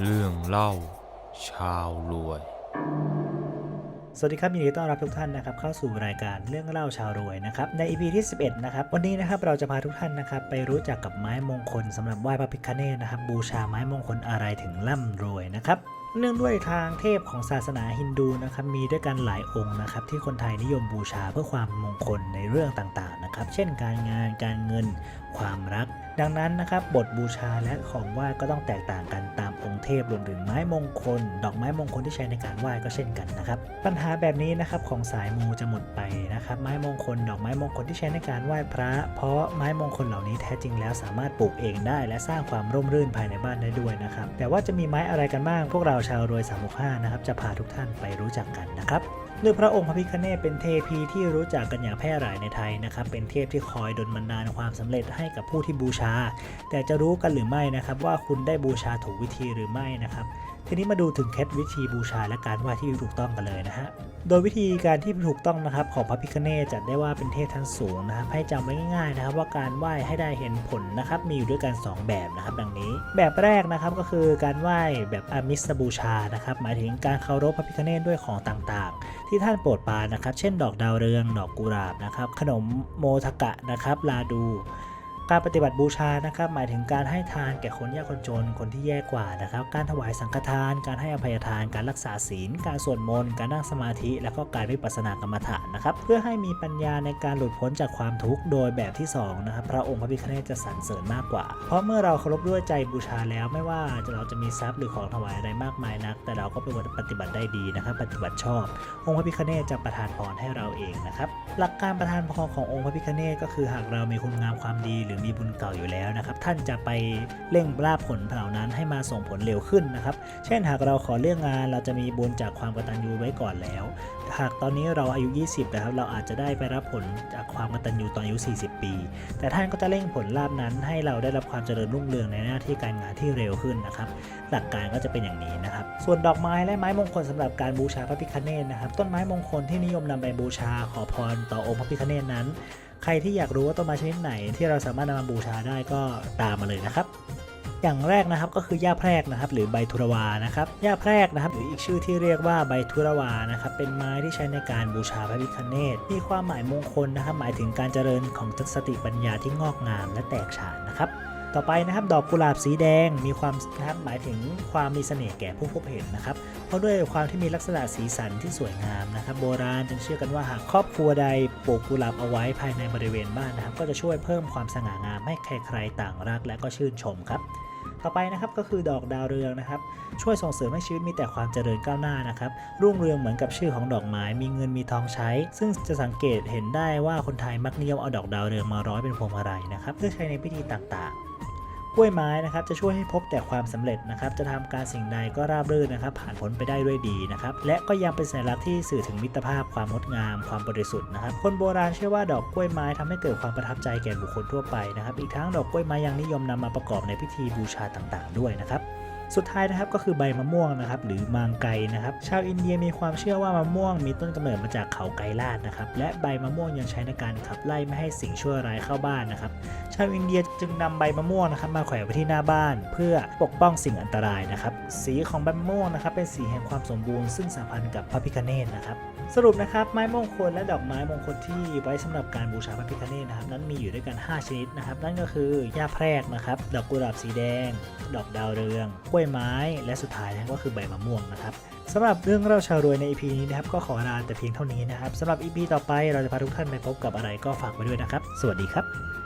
เรื่องเล่า ชาวรวย สวัสดีครับยินดีต้อนรับทุกท่านนะครับเข้าสู่รายการเรื่องเล่าชาวรวยนะครับใน EP ที่ 11 นะครับวันนี้นะครับเราจะพาทุกท่านนะครับไปรู้จักกับไม้มงคลสำหรับไหว้พระพิฆเนศนะครับบูชาไม้มงคลอะไรถึงร่ำรวยนะครับเนื่องด้วยทางเทพของศาสนาฮินดูนะครับมีด้วยกันหลายองค์นะครับที่คนไทยนิยมบูชาเพื่อความมงคลในเรื่องต่างๆนะครับเช่นการงานการเงิน ความรัก ดังนั้นนะครับบทบูชาและของไหว้ก็ต้องแตกต่างกันตาม องค์เทพรวมถึงไม้มงคล ดอกไม้มงคลที่ใช้ในการไหว้ก็เช่นกันนะครับ ปัญหาแบบนี้นะครับของสายมูจะหมดไปนะครับ ไม้มงคล ดอกไม้มงคลที่ใช้ในการไหว้พระ เพราะไม้มงคลเหล่านี้แท้จริงแล้วสามารถปลูกเองได้ และสร้างความร่มรื่นภายในบ้านได้ด้วยนะครับ แต่ว่าจะมีไม้อะไรกันบ้าง พวกเราชาวรวย365นะครับจะพาทุกท่านไปรู้จักกันนะครับ ด้วยพระองค์พระพิฆเนศเป็นเทพีที่รู้จักกันอย่างแพร่หลายในไทยนะครับ เป็นเทพที่คอยดลบันดาลความสำเร็จให้กับผู้ที่บูชา แต่จะรู้กันหรือไม่นะครับว่าคุณได้บูชาถูกวิธีหรือไม่นะครับ ทีนี้มาดูถึงเคล็ดวิธีบูชาและการไหว้ที่ถูกต้องกันเลยนะฮะ โดยวิธีการที่ถูกต้องนะครับของพระพิฆเนศจัดได้ว่าเป็นเทพชั้นสูงนะครับให้จำไว้ง่ายๆนะครับว่าการไหว้ให้ได้เห็นผลนะครับมีอยู่ด้วยกัน 2 แบบนะครับดังนี้ แบบแรกนะครับก็คือการไหว้แบบอามิสบูชานะครับหมายถึงการเคารพพระพิฆเนศด้วยของต่างๆ ที่ท่านโปรดปรานนะครับ เช่น ดอกดาวเรือง ดอกกุหลาบนะครับขนมโมทกะนะครับลาดู การปฏิบัติบูชานะครับ หมายถึงการให้ทานแก่คนยากคนจนคนที่แย่กว่านะครับ การถวายสังฆทาน การให้อภัยทาน การรักษาศีล การสวดมนต์ การนั่งสมาธิ แล้วก็การวิปัสสนากรรมฐานนะครับ เพื่อให้มีปัญญาในการหลุดพ้นจากความทุกข์โดยแบบที่สองนะครับ พระองค์พระพิฆเนศจะสรรเสริญมากกว่า เพราะเมื่อเราเคารพด้วยใจบูชาแล้วไม่ว่าเราจะมีทรัพย์หรือของถวายอะไรมากมายนัก แต่เราก็ปฏิบัติได้ดีนะครับ ปฏิบัติชอบ องค์พระพิฆเนศจะประทานพรให้เราเองนะครับ หลักการประทานพรขององค์พระพิฆเนศก็คือหากเรามีคุณงามความดีหรือมีบุญเก่าอยู่แล้วนะครับ ท่านจะไปเร่งลาภผลเหล่านั้นให้มาส่งผลเร็วขึ้นนะครับ เช่นหากเราขอเรื่องงานเราจะมีบุญจากความกตัญญูไว้ก่อนแล้ว หากตอนนี้เราอายุ 20นะครับ เราอาจจะได้ไปรับผลจากความกตัญญูตอนอายุ 40 ปี แต่ท่านก็จะเร่งผลลาภนั้นให้เราได้รับความเจริญรุ่งเรืองในหน้าที่การงานที่เร็วขึ้นนะครับ หลักการก็จะเป็นอย่างนี้นะครับ ส่วนดอกไม้และไม้มงคลสำหรับการบูชาพระพิฆเนศนะครับ ต้นไม้มงคลที่นิยมนำไปบูชาขอพรต่อองค์พระพิฆเนศนั้น ใครที่อยากรู้ว่าต้นไม้ชนิดไหนที่เราสามารถนำมาบูชาได้ก็ตามมาเลยนะครับ อย่างแรกนะครับก็คือหญ้าแพรกนะครับ หรือใบทุรวานะครับหญ้าแพรกนะครับหรืออีกชื่อที่เรียกว่าใบทุรวานะครับเป็นไม้ที่ใช้ในการบูชาพระพิฆเนศมีความหมายมงคลนะครับ หมายถึงการเจริญของสติปัญญาที่งอกงามและแตกฉานนะครับ ต่อไปนะครับดอกกุหลาบสีแดงมีความนะครับหมายถึงความมีเสน่ห์แก่ผู้พบเห็นนะครับ เพราะด้วยความที่มีลักษณะสีสันที่สวยงามนะครับ โบราณจึงเชื่อกันว่าหากครอบครัวใดปลูกกุหลาบเอาไว้ภายในบริเวณบ้านนะครับ ก็จะช่วยเพิ่มความสง่างามให้ใครๆต่างรักและก็ชื่นชมครับ ต่อไปนะครับก็คือดอกดาวเรืองนะครับ ช่วยส่งเสริมให้ชีวิตมีแต่ความเจริญก้าวหน้านะครับ รุ่งเรืองเหมือนกับชื่อของดอกไม้ มีเงินมีทองใช้ ซึ่งจะสังเกตเห็นได้ว่าคนไทยมักนิยมเอาดอกดาวเรืองมาร้อยเป็นพวงมาลัยนะครับ เพื่อใช้ในพิธีต่างๆ กล้วยไม้นะครับจะช่วยให้พบแต่ความสำเร็จนะครับจะทำการสิ่งใดก็ราบรื่นนะครับผ่านพ้นไปได้ด้วยดีนะครับและก็ยังเป็นสัญลักษณ์ที่สื่อถึงมิตรภาพความงดงาม ความบริสุทธิ์นะครับคนโบราณเชื่อว่าดอกกล้วยไม้ทำให้เกิดความประทับใจแก่บุคคลทั่วไปนะครับอีกทั้งดอกกล้วยไม้ยังนิยมนำมาประกอบในพิธีบูชาต่าง ๆ ด้วยนะครับ สุดท้ายนะครับก็คือใบมะม่วงนะครับหรือมังไกนะครับชาวอินเดียมีความเชื่อว่ามะม่วงมีต้นกำเนิดมาจากเขาไกรลาดนะครับและใบมะม่วงยังใช้ในการขับไล่ไม่ให้สิ่งชั่วร้ายเข้าบ้านนะครับชาวอินเดียจึงนำใบมะม่วงนะครับมาแขวนไว้ที่หน้าบ้าน เพื่อปกป้องสิ่งอันตรายนะครับสีของใบมะม่วงนะครับเป็นสีแห่งความสมบูรณ์ซึ่งสัมพันธ์กับพระพิฆเนศนะครับสรุปนะครับไม้มงคลและดอกไม้มงคลที่ไว้สำหรับการบูชาพระพิฆเนศนะครับนั้นมีอยู่ด้วยกัน 5 ชนิดนะครับนั่นก็คือหญ้าแพรกนะครับดอกกุหลาบสีแดง ดอกดาวเรืองกล้วยไม้ และสุดท้ายนะก็คือใบมะม่วงนะครับสำหรับเรื่องเล่าชาวรวยใน EP นี้นะครับก็ขอลาแต่เพียงเท่านี้นะครับสำหรับ EP ต่อไปเราจะพาทุกท่านไปพบกับอะไรก็ฝากไว้ด้วยนะครับ สวัสดีครับ